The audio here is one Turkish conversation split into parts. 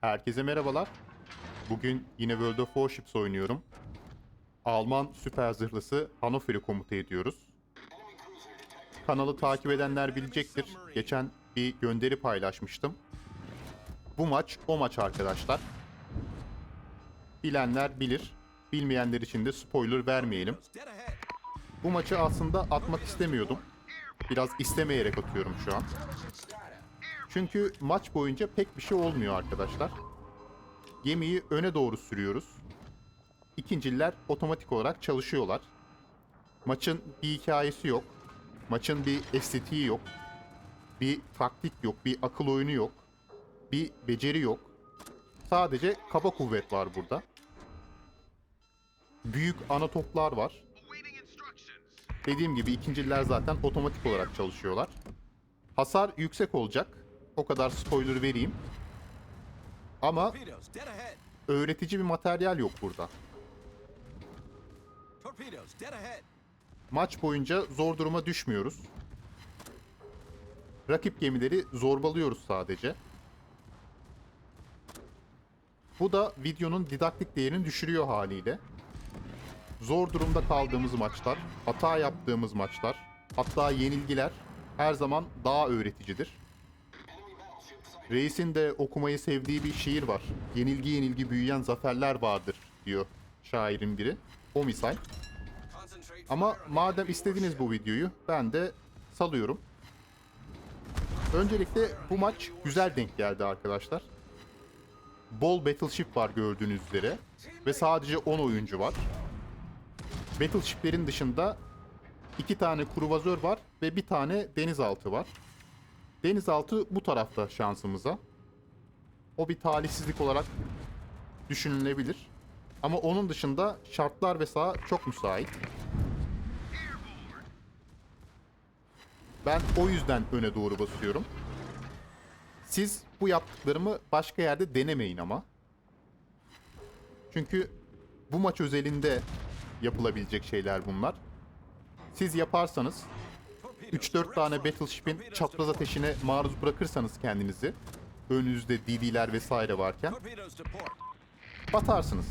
Herkese merhabalar. Bugün yine World of Warships oynuyorum. Alman süper zırhlısı Hannover'i komuta ediyoruz. Kanalı takip edenler bilecektir. Geçen bir gönderi paylaşmıştım. Bu maç o maç arkadaşlar. Bilenler bilir. Bilmeyenler için de spoiler vermeyelim. Bu maçı aslında atmak istemiyordum. Biraz istemeyerek atıyorum şu an. Çünkü maç boyunca pek bir şey olmuyor arkadaşlar. Gemiyi öne doğru sürüyoruz. İkinciler otomatik olarak çalışıyorlar. Maçın bir hikayesi yok. Maçın bir estetiği yok. Bir taktik yok, bir akıl oyunu yok. Bir beceri yok. Sadece kaba kuvvet var burada. Büyük ana toplar var. Dediğim gibi ikinciler zaten otomatik olarak çalışıyorlar. Hasar yüksek olacak. O kadar spoiler vereyim. Ama öğretici bir materyal yok burada. Maç boyunca zor duruma düşmüyoruz. Rakip gemileri zorbalıyoruz sadece. Bu da videonun didaktik değerini düşürüyor haliyle. Zor durumda kaldığımız maçlar, hata yaptığımız maçlar, hatta yenilgiler her zaman daha öğreticidir. Reis'in de okumayı sevdiği bir şiir var. Yenilgi yenilgi büyüyen zaferler vardır diyor şairin biri. O misal. Ama madem istediniz bu videoyu ben de salıyorum. Öncelikle bu maç güzel denk geldi arkadaşlar. Bol Battleship var gördüğünüz üzere ve sadece 10 oyuncu var. Battleship'lerin dışında iki tane kruvazör var ve bir tane denizaltı var. Denizaltı bu tarafta şansımıza. O bir talihsizlik olarak düşünülebilir. Ama onun dışında şartlar ve saha çok müsait. Ben o yüzden öne doğru basıyorum. Siz bu yaptıklarımı başka yerde denemeyin ama. Çünkü bu maç özelinde yapılabilecek şeyler bunlar. Siz yaparsanız 3-4 tane Battleship'in çapraz ateşine maruz bırakırsanız kendinizi önünüzde DD'ler vesaire varken batarsınız.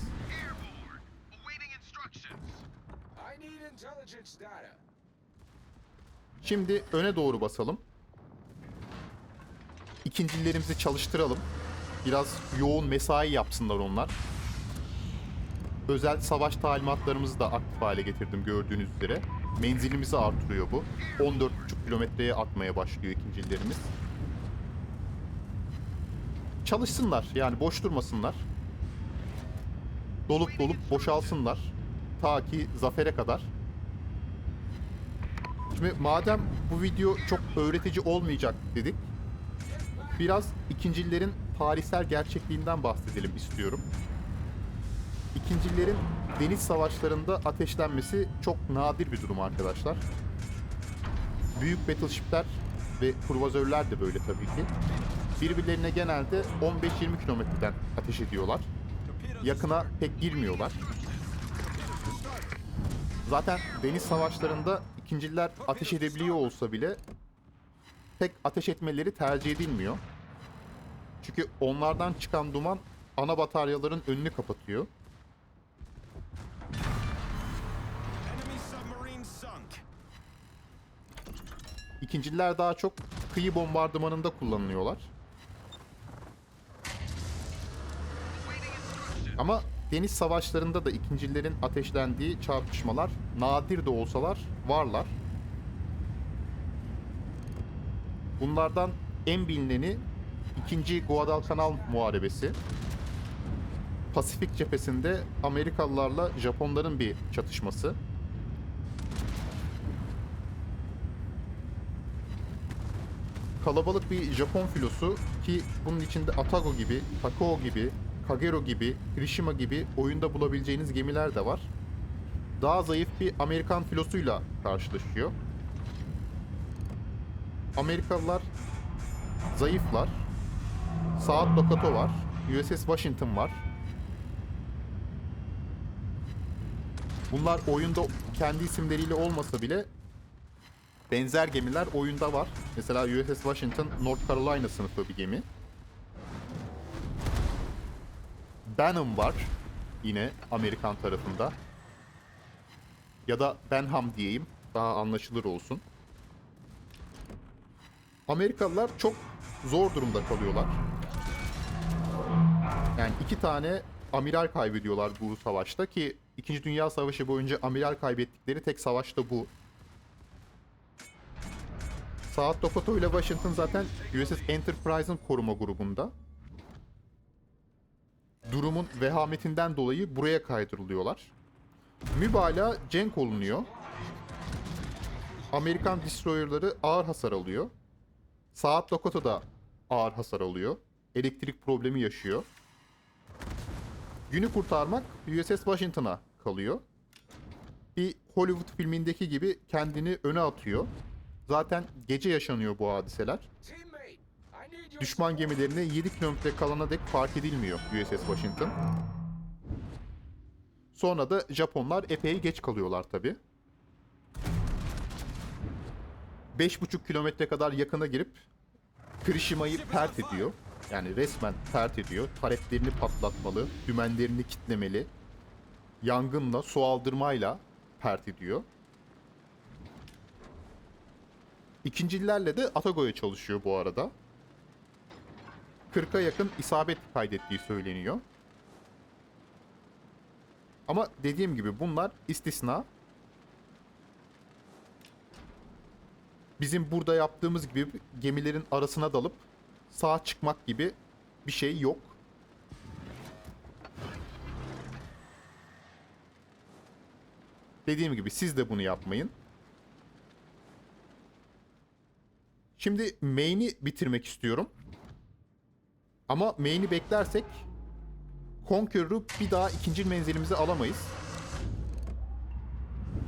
Şimdi öne doğru basalım. İkincilerimizi çalıştıralım. Biraz yoğun mesai yapsınlar onlar. Özel savaş talimatlarımızı da aktif hale getirdim gördüğünüz üzere. Menzilimizi artırıyor bu. 14,5 kilometreye atmaya başlıyor ikincilerimiz. Çalışsınlar yani boş durmasınlar. Dolup dolup boşalsınlar. Ta ki zafere kadar. Şimdi madem bu video çok öğretici olmayacak dedik. Biraz ikincilerin tarihsel gerçekliğinden bahsedelim istiyorum. İkincilerin deniz savaşlarında ateşlenmesi çok nadir bir durum arkadaşlar. Büyük battleshipler ve kruvazörler de böyle tabii ki. Birbirlerine genelde 15-20 kilometreden ateş ediyorlar. Yakına pek girmiyorlar. Zaten deniz savaşlarında ikinciler ateş edebiliyor olsa bile pek ateş etmeleri tercih edilmiyor. Çünkü onlardan çıkan duman ana bataryaların önünü kapatıyor. İkinciler daha çok kıyı bombardımanında kullanılıyorlar. Ama deniz savaşlarında da ikincilerin ateşlendiği çarpışmalar nadir de olsalar varlar. Bunlardan en bilineni 2. Guadalcanal Muharebesi. Pasifik cephesinde Amerikalılarla Japonların bir çatışması. Kalabalık bir Japon filosu ki bunun içinde Atago gibi, Takao gibi, Kagero gibi, Kirishima gibi oyunda bulabileceğiniz gemiler de var. Daha zayıf bir Amerikan filosuyla karşılaşıyor. Amerikalılar zayıflar. Saat Lokato var. USS Washington var. Bunlar oyunda kendi isimleriyle olmasa bile benzer gemiler oyunda var. Mesela USS Washington North Carolina sınıfı bir gemi. Benham var. Yine Amerikan tarafında. Ya da Benham diyeyim. Daha anlaşılır olsun. Amerikalılar çok zor durumda kalıyorlar. Yani iki tane amiral kaybediyorlar bu savaşta ki İkinci Dünya Savaşı boyunca amiral kaybettikleri tek savaş da bu. South Dakota ile Washington zaten USS Enterprise'ın koruma grubunda. Durumun vehametinden dolayı buraya kaydırılıyorlar. Mübalağa cenk olunuyor. Amerikan destroyerları ağır hasar alıyor. South Dakota da ağır hasar alıyor. Elektrik problemi yaşıyor. Günü kurtarmak USS Washington'a kalıyor. Bir Hollywood filmindeki gibi kendini öne atıyor. Zaten gece yaşanıyor bu hadiseler. Düşman gemilerine 7 kilometre kalana dek fark edilmiyor USS Washington. Sonra da Japonlar epey geç kalıyorlar tabi. 5,5 kilometre kadar yakına girip Kirishima'yı pert ediyor. Yani resmen pert ediyor. Taretlerini patlatmalı, dümenlerini kitlemeli. Yangınla, su aldırmayla pert ediyor. İkincilerle de Atago'ya çalışıyor bu arada. 40'a yakın isabet kaydettiği söyleniyor. Ama dediğim gibi bunlar istisna. Bizim burada yaptığımız gibi gemilerin arasına dalıp sağa çıkmak gibi bir şey yok. Dediğim gibi siz de bunu yapmayın. Şimdi main'i bitirmek istiyorum. Ama main'i beklersek Conqueror'ı bir daha ikinci menzilimize alamayız.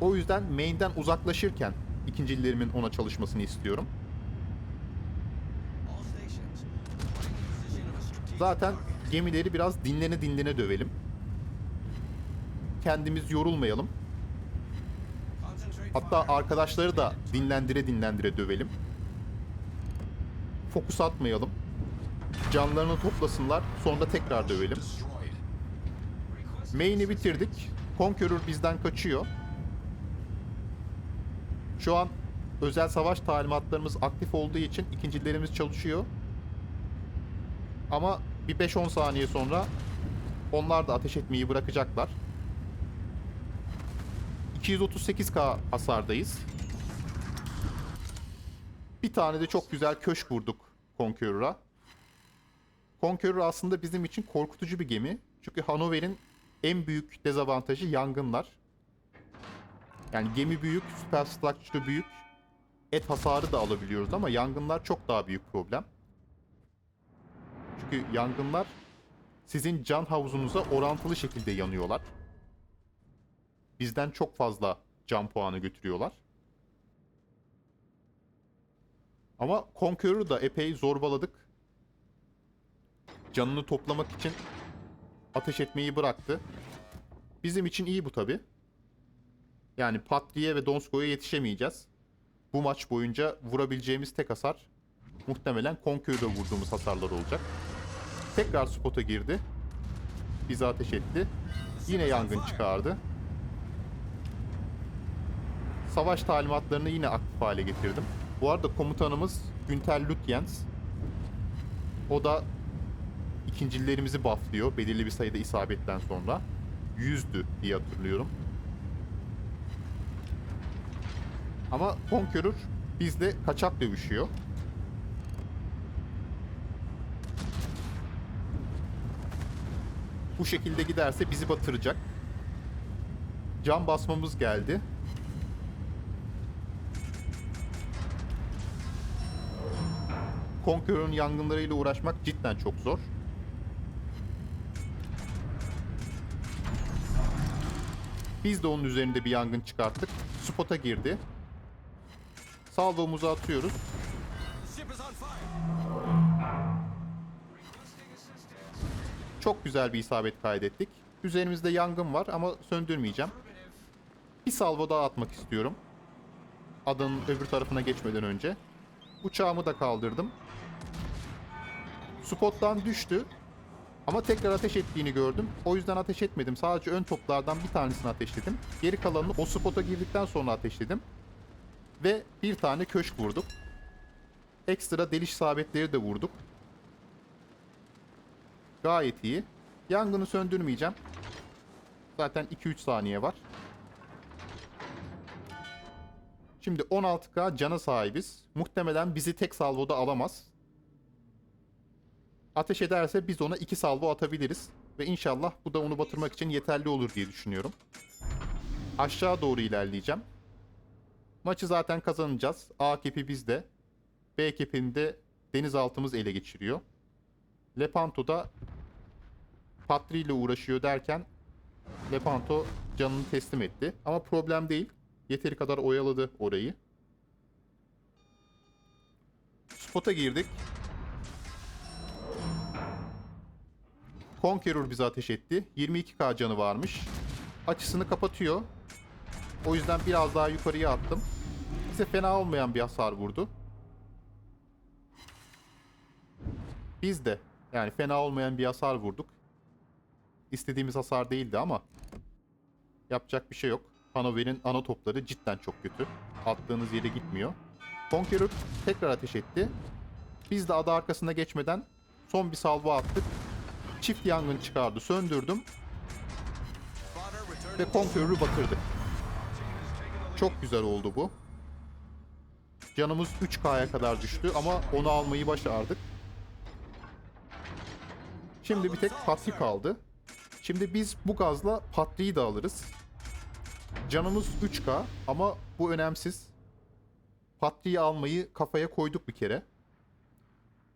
O yüzden main'den uzaklaşırken ikincilerimin ona çalışmasını istiyorum. Zaten gemileri biraz dinlene dinlene dövelim. Kendimiz yorulmayalım. Hatta arkadaşları da dinlendire dinlendire dövelim. Fokus atmayalım. Canlarını toplasınlar sonra tekrar dövelim. Main'i bitirdik. Conqueror bizden kaçıyor. Şu an özel savaş talimatlarımız aktif olduğu için ikincilerimiz çalışıyor. Ama bir 5-10 saniye sonra onlar da ateş etmeyi bırakacaklar. 238k hasardayız. Bir tane de çok güzel köşk vurduk Conqueror'a. Conqueror aslında bizim için korkutucu bir gemi. Çünkü Hanover'in en büyük dezavantajı yangınlar. Yani gemi büyük, superstructure büyük. Et hasarı da alabiliyoruz ama yangınlar çok daha büyük problem. Çünkü yangınlar sizin can havuzunuza orantılı şekilde yanıyorlar. Bizden çok fazla can puanı götürüyorlar. Ama Conqueror'ı da epey zorbaladık. Canını toplamak için ateş etmeyi bıraktı. Bizim için iyi bu tabi. Yani Patriye ve Donsko'ya yetişemeyeceğiz. Bu maç boyunca vurabileceğimiz tek hasar muhtemelen Conqueror'da vurduğumuz hasarlar olacak. Tekrar spota girdi. Bizi ateş etti. Yine yangın çıkardı. Savaş talimatlarını yine aktif hale getirdim. Bu arada komutanımız Günter Lutyens. O da ikincilerimizi bufflıyor belirli bir sayıda isabetten sonra. 100'dü diye hatırlıyorum. Ama Conqueror bizle kaçak dövüşüyor. Bu şekilde giderse bizi batıracak. Can basmamız geldi. Conqueror'un yangınlarıyla uğraşmak cidden çok zor. Biz de onun üzerinde bir yangın çıkarttık. Spot'a girdi. Salvomuzu atıyoruz. Çok güzel bir isabet kaydettik. Üzerimizde yangın var ama söndürmeyeceğim. Bir salvo daha atmak istiyorum. Adanın öbür tarafına geçmeden önce. Uçağımı da kaldırdım. Spot'tan düştü. Ama tekrar ateş ettiğini gördüm. O yüzden ateş etmedim. Sadece ön toplardan bir tanesini ateşledim. Geri kalanını o spota girdikten sonra ateşledim. Ve bir tane köşk vurduk. Ekstra deliş isabetleri de vurduk. Gayet iyi. Yangını söndürmeyeceğim. Zaten 2-3 saniye var. Şimdi 16k cana sahibiz. Muhtemelen bizi tek salvoda alamaz. Ateş ederse biz ona 2 salvo atabiliriz. Ve inşallah bu da onu batırmak için yeterli olur diye düşünüyorum. Aşağı doğru ilerleyeceğim. Maçı zaten kazanacağız. A kepi bizde. B kepini de denizaltımız ele geçiriyor. Lepanto da Patri ile uğraşıyor derken Lepanto canını teslim etti. Ama problem değil. Yeteri kadar oyaladı orayı. Spot'a girdik. Conqueror bize ateş etti. 22k canı varmış. Açısını kapatıyor. O yüzden biraz daha yukarıya attım. Bize fena olmayan bir hasar vurdu. Biz de yani fena olmayan bir hasar vurduk. İstediğimiz hasar değildi ama yapacak bir şey yok. Hanover'in ana topları cidden çok kötü. Attığınız yere gitmiyor. Conqueror tekrar ateş etti. Biz de adı arkasına geçmeden son bir salvo attık. Çift yangın çıkardı, söndürdüm ve Conqueror'u batırdık. Çok güzel oldu bu. Canımız 3K'ya kadar düştü ama onu almayı başardık. Şimdi bir tek Patri kaldı. Şimdi biz bu gazla Patri'yi de alırız. Canımız 3K ama bu önemsiz. Patri'yi almayı kafaya koyduk bir kere.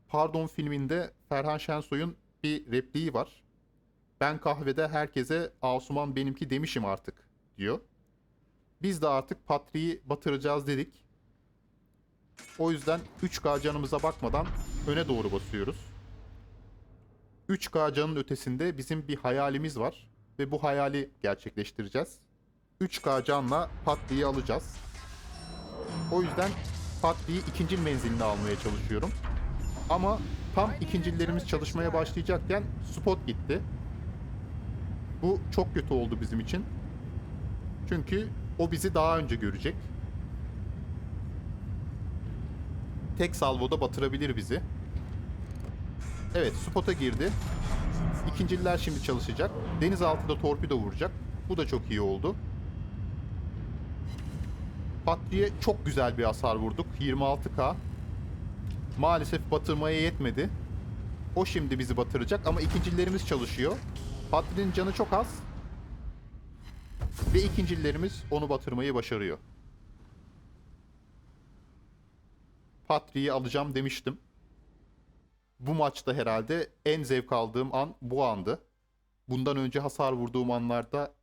Pardon filminde Ferhan Şensoy'un bir repliği var. Ben kahvede herkese Asuman benimki demişim artık diyor. Biz de artık Patri'yi batıracağız dedik. O yüzden 3K canımıza bakmadan öne doğru basıyoruz. 3K canın ötesinde bizim bir hayalimiz var ve bu hayali gerçekleştireceğiz. 3K canla Patri'yi alacağız. O yüzden Patri'yi ikinci menziline almaya çalışıyorum. Ama tam ikincilerimiz çalışmaya başlayacakken spot gitti. Bu çok kötü oldu bizim için. Çünkü o bizi daha önce görecek. Tek salvoda batırabilir bizi. Evet, spota girdi. İkinciler şimdi çalışacak. Denizaltıda torpido vuracak. Bu da çok iyi oldu. Patri'ye çok güzel bir hasar vurduk. 26k. Maalesef batırmaya yetmedi. O şimdi bizi batıracak ama ikincilerimiz çalışıyor. Patri'nin canı çok az. Ve ikincilerimiz onu batırmayı başarıyor. Patri'yi alacağım demiştim. Bu maçta herhalde en zevk aldığım an bu andı. Bundan önce hasar vurduğum anlarda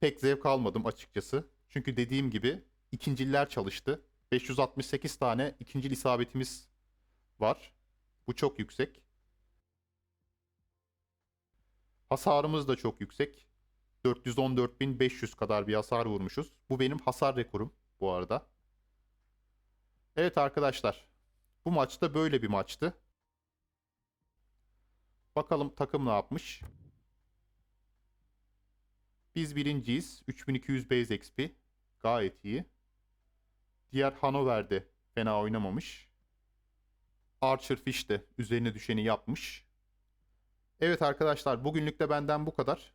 pek zevk almadım açıkçası. Çünkü dediğim gibi ikinciler çalıştı. 568 tane ikincil isabetimiz var. Bu çok yüksek. Hasarımız da çok yüksek. 414.500 kadar bir hasar vurmuşuz. Bu benim hasar rekorum bu arada. Evet arkadaşlar. Bu maçta böyle bir maçtı. Bakalım takım ne yapmış. Biz birinciyiz. 3200 base XP. Gayet iyi. Diğer Hanover de fena oynamamış. Archer Fish de üzerine düşeni yapmış. Evet arkadaşlar bugünlük de benden bu kadar.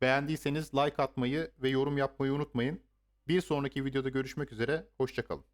Beğendiyseniz like atmayı ve yorum yapmayı unutmayın. Bir sonraki videoda görüşmek üzere. Hoşçakalın.